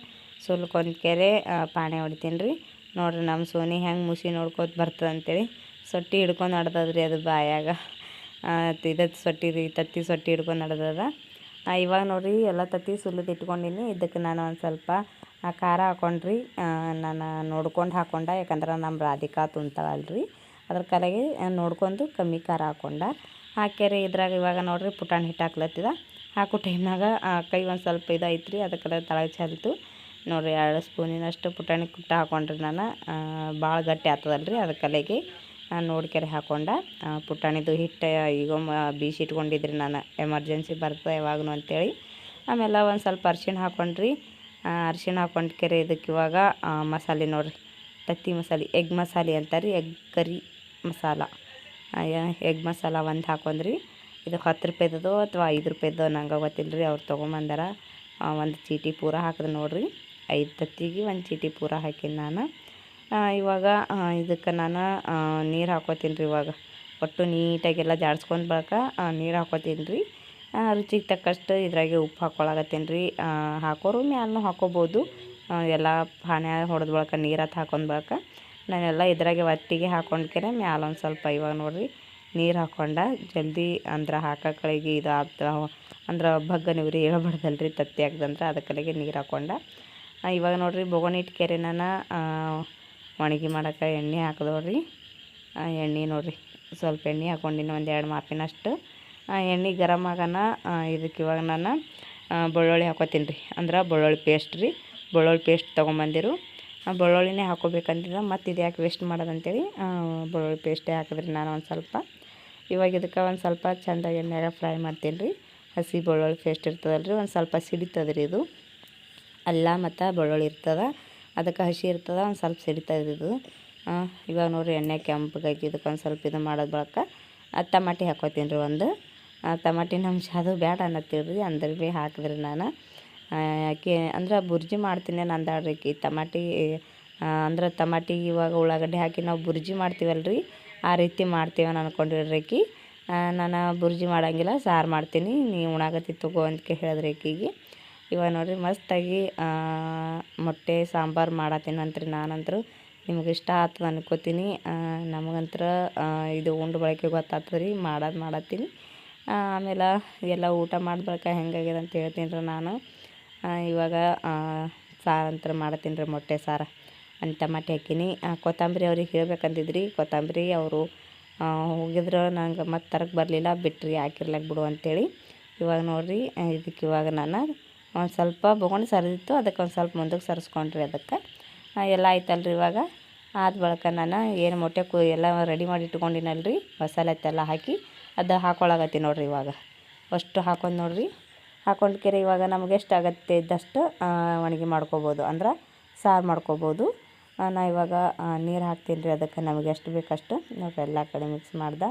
ಸುಲ್ಕೊಂಡ್ ಕೆರೆ ಪಾಣೆ ಹೊಡಿತೀನಿ ರೀ ನೋಡ್ರಿ ನಮ್ಮ ಸೋನಿ ಹೆಂಗೆ ಮುಸಿ ನೋಡ್ಕೋತ ಬರ್ತದೆ ಅಂತೇಳಿ. ಸೊಟ್ಟಿ ಹಿಡ್ಕೊಂಡು ನಡ್ದದ್ರಿ ಅದು ಬಾಯಾಗ. ಇದು ಸೊಟ್ಟಿ ರೀ ತತ್ತಿ ಸೊಟ್ಟಿ ಹಿಡ್ಕೊಂಡು ನಡ್ದದ. ಇವಾಗ ನೋಡಿರಿ ಎಲ್ಲ ತತ್ತಿ ಸುಲಿದು ಇಟ್ಕೊಂಡಿನಿ. ಇದಕ್ಕೆ ನಾನು ಒಂದು ಸ್ವಲ್ಪ ಆ, ಖಾರ ಹಾಕೊಂಡ್ರಿ ನಾನು ನೋಡ್ಕೊಂಡು ಹಾಕೊಂಡ ಯಾಕಂದ್ರೆ ನಮ್ಮ ರಾಧಿಕಾ ತುಂತಾಳಲ್ರಿ ಅದ್ರ ಕಲೆಗೆ ನೋಡ್ಕೊಂಡು ಕಮ್ಮಿ ಖಾರ ಹಾಕೊಂಡ. ಹಾಕ್ಯಾರಿ ಇದ್ರಾಗ ಇವಾಗ ನೋಡ್ರಿ ಪುಟಾಣಿ ಹಿಟ್ಟು ಹಾಕ್ಲತ್ತಿದ. ಹಾಕೋ ಟೈಮ್ನಾಗ ಕೈ ಒಂದು ಸ್ವಲ್ಪ ಇದಾಯ್ತು ರೀ ಅದಕ್ಕೆ ತಳಗೆ ಚೆಲ್ತು. ನೋಡಿರಿ ಎರಡು ಸ್ಪೂನಿನಷ್ಟು ಪುಟಾಣಿ ಕುಟ್ಟ ಹಾಕೊಂಡ್ರಿ ನಾನು ಭಾಳ ಗಟ್ಟಿ ಆಗ್ತದಲ್ರಿ ಅದ್ರ ಕಲೆಗೆ. ನೋಡ್ಕೆರೆ ಹಾಕೊಂಡ ಪುಟಾಣಿದು ಹಿಟ್ಟು ಈಗ ಬೀಸಿ ಇಟ್ಕೊಂಡಿದ್ರಿ ನಾನು ಎಮರ್ಜೆನ್ಸಿ ಬರ್ತದೆ ಯಾವಾಗೂ ಅಂತೇಳಿ. ಆಮೇಲೆ ಒಂದು ಸ್ವಲ್ಪ ಅರ್ಶಿಣ ಹಾಕೊಂಡ್ರಿ. ಅರ್ಶಿಣ ಹಾಕೊಂಡು ಕೆರೆ ಇದಕ್ಕೆ ಇವಾಗ ಮಸಾಲೆ ನೋಡ್ರಿ. ತತ್ತಿ ಮಸಾಲೆ, ಎಗ್ ಮಸಾಲೆ ಅಂತಾರೆ egg curry masala. Egg masala ಒಂದು ಹಾಕೊಂಡ್ರಿ. ಇದು ಹತ್ತು ರೂಪಾಯ್ದದು ಅಥವಾ ಐದು ರೂಪಾಯ್ದೋ ನಂಗೆ ಗೊತ್ತಿಲ್ಲ ರೀ ಅವ್ರು ತೊಗೊಂಬಂದಾರ. ಒಂದು ಚೀಟಿ ಪೂರ ಹಾಕಿದೆ ನೋಡಿರಿ. ಐದು ತತ್ತಿಗೆ ಒಂದು ಚೀಟಿ ಪೂರ ಹಾಕಿನಿ ನಾನು. ಇವಾಗ ಇದಕ್ಕೆ ನಾನು ನೀರು ಹಾಕೋತೀನಿ ರೀ ಇವಾಗ. ಒಟ್ಟು ನೀಟಾಗೆಲ್ಲ ಜಾಡ್ಸ್ಕೊಂಡು ಬಳಕ ನೀರು ಹಾಕೋತೀನಿ ರೀ ರುಚಿಗೆ ತಕ್ಕಷ್ಟು ಇದ್ರಾಗೆ ಉಪ್ಪು ಹಾಕ್ಕೊಳಕತ್ತೀನಿ ರೀ. ಹಾಕೋರು ಮ್ಯಾಲೂ ಹಾಕೋಬೋದು. ಎಲ್ಲ ಪಾನೆ ಹೊಡೆದ ಬಳಕ ನೀರು ಹತ್ತು ಹಾಕೊಂಡ್ ಬಳಕ. ನಾನೆಲ್ಲ ಇದ್ರಾಗೆ ಒಟ್ಟಿಗೆ ಹಾಕೊಂಡ್ಕೆರೆ ಮ್ಯಾಲ ಒಂದು ಸ್ವಲ್ಪ ಇವಾಗ ನೋಡ್ರಿ ನೀರು ಹಾಕೊಂಡ ಜಲ್ದಿ ಅಂದ್ರೆ ಹಾಕಗಳಿಗೆ ಇದು ಆಗ್ತ ಅಂದ್ರೆ ಬಗ್ಗ ನೀವ್ರಿ ಹೇಳ್ಬಾರ್ದಲ್ರಿ ತತ್ತಿ ಹಾಕ್ದಂದ್ರೆ ಕಡೆಗೆ ನೀರು ಹಾಕೊಂಡ. ಇವಾಗ ನೋಡ್ರಿ ಬೊಗಣಿಟ್ ಕೆರೆ ನಾನು ಒಣಗಿ ಮಾಡೋಕೆ ಎಣ್ಣೆ ಹಾಕಿದವ್ರಿ. ಎಣ್ಣೆ ನೋಡ್ರಿ ಸ್ವಲ್ಪ ಎಣ್ಣೆ ಹಾಕೊಂಡಿನಿ ಒಂದು ಎರಡು ಮಾಪಿನಷ್ಟು ಎಣ್ಣೆ ಗರಮ್ ಆಗೋಣ ಇದಕ್ಕೆ ಇವಾಗ ನಾನು ಬೆಳ್ಳುಳ್ಳಿ ಹಾಕೋತೀನಿ ರೀ. ಅಂದ್ರೆ ಬೆಳ್ಳುಳ್ಳಿ ಪೇಸ್ಟ್ ರೀ. ಬೆಳ್ಳುಳ್ಳಿ ಪೇಸ್ಟ್ ತೊಗೊಂಬಂದಿರು. ಬೆಳ್ಳುಳ್ಳಿನೇ ಹಾಕೋಬೇಕಂತಿದ್ದ ಮತ್ತು ಇದು ಯಾಕೆ ವೇಸ್ಟ್ ಮಾಡೋದಂತೇಳಿ ಬೆಳ್ಳುಳ್ಳಿ ಪೇಸ್ಟೇ ಹಾಕಿದ್ರಿ ನಾನು ಒಂದು ಸ್ವಲ್ಪ. ಇವಾಗ ಇದಕ್ಕೆ ಒಂದು ಸ್ವಲ್ಪ ಚೆಂದಾಗಿ ಎಣ್ಣೆಗೆ ಫ್ರೈ ಮಾಡ್ತೀನಿ ರೀ. ಹಸಿ ಬೆಳ್ಳುಳ್ಳಿ ಪೇಸ್ಟ್ ಇರ್ತದಲ್ಲ ರೀ ಒಂದು ಸ್ವಲ್ಪ ಸಿಡಿತದೆ ರೀ ಇದು. ಅಲ್ಲ ಮತ್ತು ಬೆಳ್ಳುಳ್ಳಿ ಇರ್ತದ, ಅದಕ್ಕೆ ಹಸಿ ಇರ್ತದ, ಒಂದು ಸ್ವಲ್ಪ ಸಿಡಿತದೆ ಇದು. ಇವಾಗ ನೋಡಿರಿ ಎಣ್ಣೆ ಕೆಂಪಗಾಗಿ ಇದಕ್ಕೆ ಒಂದು ಸ್ವಲ್ಪ ಇದು ಮಾಡೋದು ಬಳಕ. ಟಮಾಟಿ ಹಾಕೋತೀನಿ ರೀ ಒಂದು. ಟಮಾಟಿನ ಅಂಶ ಅದು ಬೇಡ ಅನ್ನತ್ತೀರಿ ಅಂದ್ರೆ ಭೀ ಹಾಕಿದ್ರಿ ನಾನು. ಯಾಕೆ ಅಂದ್ರೆ ಬುರ್ಜಿ ಮಾಡ್ತೀನಿ ನಾನು ಆಕಿ ಟಮಾಟಿ ಅಂದ್ರೆ ಟಮಾಟಿ ಇವಾಗ ಉಳ್ಳಾಗಡ್ಡಿ ಹಾಕಿ ನಾವು ಬುರ್ಜಿ ಮಾಡ್ತೀವಲ್ಲ ರೀ ಆ ರೀತಿ ಮಾಡ್ತೀವಿ ನಾನು ಆಕಿ ನಾನು ಬುರ್ಜಿ ಮಾಡಂಗಿಲ್ಲ, ಸಾರು ಮಾಡ್ತೀನಿ ನೀವು ಉಣಾಗತ್ತಿ ತಗೋ ಅಂತ ಹೇಳಿದ್ರಿ ಈಕಿಗೆ ಇವಾಗ ನೋಡಿರಿ ಮಸ್ತಾಗಿ ಮೊಟ್ಟೆ ಸಾಂಬಾರು ಮಾಡತ್ತೀನಿ ಅಂತ್ರಿ ನಾನಂತರೂ. ನಿಮ್ಗೆ ಇಷ್ಟ ಆಗ್ತದೆ ಅನ್ಕೋತೀನಿ. ನಮಗಂತ್ರ ಇದು ಉಂಡು ಬಳಕೆ ಗೊತ್ತಾಗ್ತದೆ ರೀ ಮಾಡೋದು ಮಾಡತ್ತೀನಿ. ಆಮೇಲೆ ಎಲ್ಲ ಊಟ ಮಾಡಿದ ಬಳಿಕ ಹೆಂಗಾಗ್ಯದ ಅಂತ ಹೇಳ್ತೀನಿ ರೀ ನಾನು. ಇವಾಗ ಸಾರು ಅಂತ ಮಾಡ್ತೀನಿ ರೀ ಮೊಟ್ಟೆ ಸಾರು. ಅಂತ ಟಮಾಟೆ ಹಾಕೀನಿ. ಕೊತ್ತಂಬರಿ ಅವ್ರಿಗೆ ಹೇಳ್ಬೇಕಂತಿದ್ರಿ ಕೊತ್ತಂಬರಿ ಅವರು ಹೋಗಿದ್ರು ನಂಗೆ ಮತ್ತೆ ತರಕ್ಕೆ ಬರಲಿಲ್ಲ. ಬಿಟ್ರಿ ಹಾಕಿರ್ಲಕ್ಕ ಬಿಡು ಅಂತೇಳಿ. ಇವಾಗ ನೋಡಿರಿ ಇದಕ್ಕೆ ಇವಾಗ ನಾನು ಒಂದು ಸ್ವಲ್ಪ ಬೊಗೊಂಡು ಸರಿದಿತ್ತು. ಅದಕ್ಕೆ ಒಂದು ಸ್ವಲ್ಪ ಮುಂದಕ್ಕೆ ಸರಿಸ್ಕೊಂಡ್ರಿ ಅದಕ್ಕೆ. ಎಲ್ಲ ಆಯ್ತಲ್ರಿ ಇವಾಗ. ಆದ ಬಳಿಕ ನಾನು ಏನು ಮೊಟ್ಟೆ ಕು, ಎಲ್ಲ ರೆಡಿ ಮಾಡಿ ಇಟ್ಕೊಂಡಿನಲ್ರಿ. ಮಸಾಲೆ ಎಲ್ಲ ಹಾಕಿ ಅದು ಹಾಕೊಳಗತ್ತೀನಿ ನೋಡ್ರಿ ಇವಾಗ. ಅಷ್ಟು ಹಾಕೊಂಡು ನೋಡ್ರಿ. ಹಾಕೊಂಡು ಕೆರೆ ಇವಾಗ ನಮ್ಗೆ ಎಷ್ಟು ಆಗತ್ತೆ ಇದ್ದಷ್ಟು ಒಣಗಿ ಮಾಡ್ಕೊಬೋದು. ಅಂದ್ರೆ ಸಾರು ಮಾಡ್ಕೊಬೋದು. ನಾ ಇವಾಗ ನೀರು ಹಾಕ್ತೀನಿ ರೀ ಅದಕ್ಕೆ ನಮಗೆ ಎಷ್ಟು ಬೇಕಷ್ಟು. ನೋಡ್ರಿ ಎಲ್ಲ ಕಡೆ ಮಿಕ್ಸ್ ಮಾಡ್ದೆ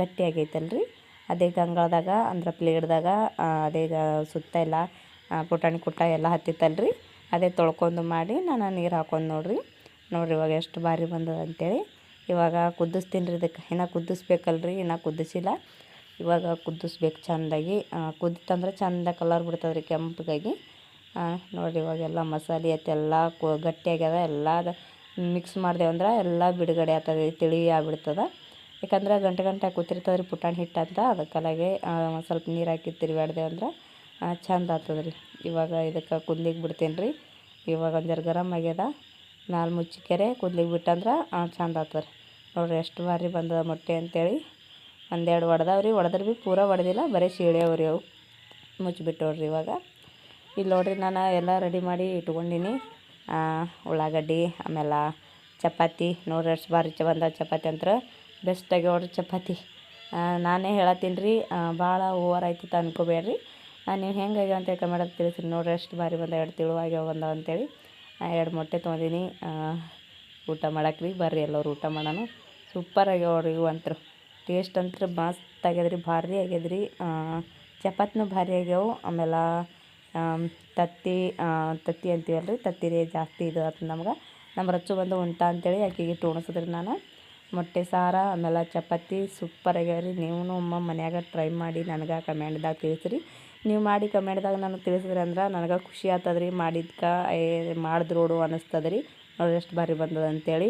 ಗಟ್ಟಿಯಾಗೈತಲ್ರಿ. ಅದೇ ಗಂಗಳದಾಗ ಅಂದ್ರೆ ಪ್ಲೇಟ್ದಾಗ ಅದೇ ಸುತ್ತ ಎಲ್ಲ ಪುಟಾಣಿ ಕುಟ್ಟ ಎಲ್ಲ ಹತ್ತಿತ್ತಲ್ರಿ. ಅದೇ ತೊಳ್ಕೊಂಡು ಮಾಡಿ ನಾನು ನೀರು ಹಾಕೊಂಡು ನೋಡ್ರಿ. ನೋಡ್ರಿ ಇವಾಗ ಎಷ್ಟು ಭಾರಿ ಬಂದದ ಅಂತೇಳಿ. ಇವಾಗ ಕುದಿಸ್ತೀನಿ ರೀ ಇದಕ್ಕೆ. ಇನ್ನು ಕುದಿಸ್ಬೇಕಲ್ರಿ ಇನ್ನೂ ಕುದಿಸಿಲ್ಲ ಇವಾಗ ಕುದಿಸ್ಬೇಕು ಚೆಂದಾಗಿ. ಕುದಿತಂದ್ರೆ ಚಂದ ಕಲರ್ ಬಿಡ್ತದೆ ರೀ ಕೆಂಪಗಾಗಿ ನೋಡಿರಿ ಇವಾಗೆಲ್ಲ ಮಸಾಲೆ ಅತ್ತೆಲ್ಲ ಕು ಗಟ್ಟಿಯಾಗ್ಯದ ಎಲ್ಲ ಮಿಕ್ಸ್ ಅಂದ್ರೆ ಎಲ್ಲ ಬಿಡುಗಡೆ ಆಗ್ತದೆ ತಿಳಿ ಆಗ್ಬಿಡ್ತದೆ. ಯಾಕಂದ್ರೆ ಗಂಟೆ ಗಂಟೆ ಕೂತಿರ್ತದೆ ರೀ ಪುಟಾಣಿ ಹಿಟ್ಟು ಅಂತ ಅದಕ್ಕಲಾಗೆ ಸ್ವಲ್ಪ ನೀರು ಹಾಕಿ ತಿರುಗಾಡ್ದೇವು ಅಂದ್ರೆ ಚಂದ ಆಗ್ತದೆ ರೀ ಇವಾಗ ಇದಕ್ಕೆ ಕುದ್ಲಿಕ್ಕೆ ಬಿಡ್ತೀನಿ ರೀ. ಇವಾಗ ಒಂದು ಜರ ಗರಮ್ ಆಗ್ಯದ ನಾಲ್ಕು ಮುಚ್ಚಿಕೆರೆ ಕುದ್ಲಿಕ್ಕೆ ಬಿಟ್ಟಂದ್ರೆ ಚಂದ ಆಗ್ತದೆ ನೋಡ್ರಿ ಎಷ್ಟು ಭಾರಿ ಬಂದದ ಮೊಟ್ಟೆ ಅಂತೇಳಿ. ಒಂದೆರಡು ಒಡೆದವ್ರಿ, ಒಡೆದ್ರೆ ಭೀ ಪೂರ ಒಡೆದಿಲ್ಲ, ಬರೀ ಸೀಳ್ಯಾವ್ರಿ ಅವು. ಮುಚ್ಚಿಬಿಟ್ಟು ನೋಡ್ರಿ ಇವಾಗ. ಇಲ್ಲಿ ನೋಡ್ರಿ ನಾನು ಎಲ್ಲ ರೆಡಿ ಮಾಡಿ ಇಟ್ಕೊಂಡಿನಿ. ಉಳ್ಳಾಗಡ್ಡಿ, ಆಮೇಲೆ ಚಪಾತಿ, ನೋಡ್ರಿ ಎಷ್ಟು ಭಾರಿ ಚ ಬಂದ ಚಪಾತಿ ಅಂತ ಬೆಸ್ಟ್ ಆಗ್ಯಾವ್ರಿ ಚಪಾತಿ. ನಾನೇ ಹೇಳತ್ತೀನಿ ರೀ ಭಾಳ ಓವರ್ ಆಯ್ತು ಅನ್ಕೋಬೇಡ್ರಿ. ನೀವು ಹೆಂಗೆ ಆಗ್ಯಾವ ಅಂತ ಕಮೆಂಟ್ ತಿಳಿಸ್ರಿ ನೋಡ್ರಿ ಎಷ್ಟು ಭಾರಿ ಬಂದ ಎರಡು ತಿಳುವಾಗ್ಯಾವ ಬಂದ ಅಂತೇಳಿ. ಎರಡು ಮೊಟ್ಟೆ ತೊಗೊಂಡಿನಿ. ಊಟ ಮಾಡಕ್ಕೆ ಬರ್ರಿ ಎಲ್ಲರೂ ಊಟ ಮಾಡೋಣ ಸೂಪರ್ ಆಗ್ಯಾವ್ರಿ ಇವು ಅಂತ್ರು. ಟೇಸ್ಟ್ ಅಂತ ಮಸ್ತ್ ಆಗ್ಯದ್ರಿ, ಭಾರಿ ಆಗ್ಯದ್ರಿ. ಚಪಾತಿನೂ ಭಾರಿ ಆಗ್ಯಾವು. ಆಮೇಲೆ ತತ್ತಿ ತತ್ತಿ ಅಂತೀವಲ್ಲ ರೀ ತತ್ತಿ ರೀ ಜಾಸ್ತಿ ಇದು ಆಯ್ತು ನಮ್ಗೆ. ನಮ್ಮ ರಚ್ಚು ಬಂದು ಉಂಟ ಅಂತೇಳಿ ಆಕೆಗೆ ಟೋಣಿಸಿದ್ರಿ ನಾನು. ಮೊಟ್ಟೆ ಸಾರ, ಆಮೇಲೆ ಚಪಾತಿ ಸೂಪರ್ ಆಗ್ಯಾವ್ರಿ. ನೀವು ಅಮ್ಮ ಮನ್ಯಾಗ ಟ್ರೈ ಮಾಡಿ ನನಗೆ ಕಮೆಂಟ್ದಾಗ ತಿಳಿಸ್ರಿ. ನೀವು ಮಾಡಿ ಕಮೆಂಟ್ದಾಗ ನನಗೆ ತಿಳಿಸಿದ್ರಿ ಅಂದ್ರೆ ನನಗೆ ಖುಷಿ ಆಗ್ತದ್ರಿ ಮಾಡಿದ್ಕೆ, ಏ, ಮಾಡಿದ್ರೋಡು ಅನ್ನಿಸ್ತದ್ರಿ ನೋಡಿ ಎಷ್ಟು ಭಾರಿ ಬಂದದ ಅಂತೇಳಿ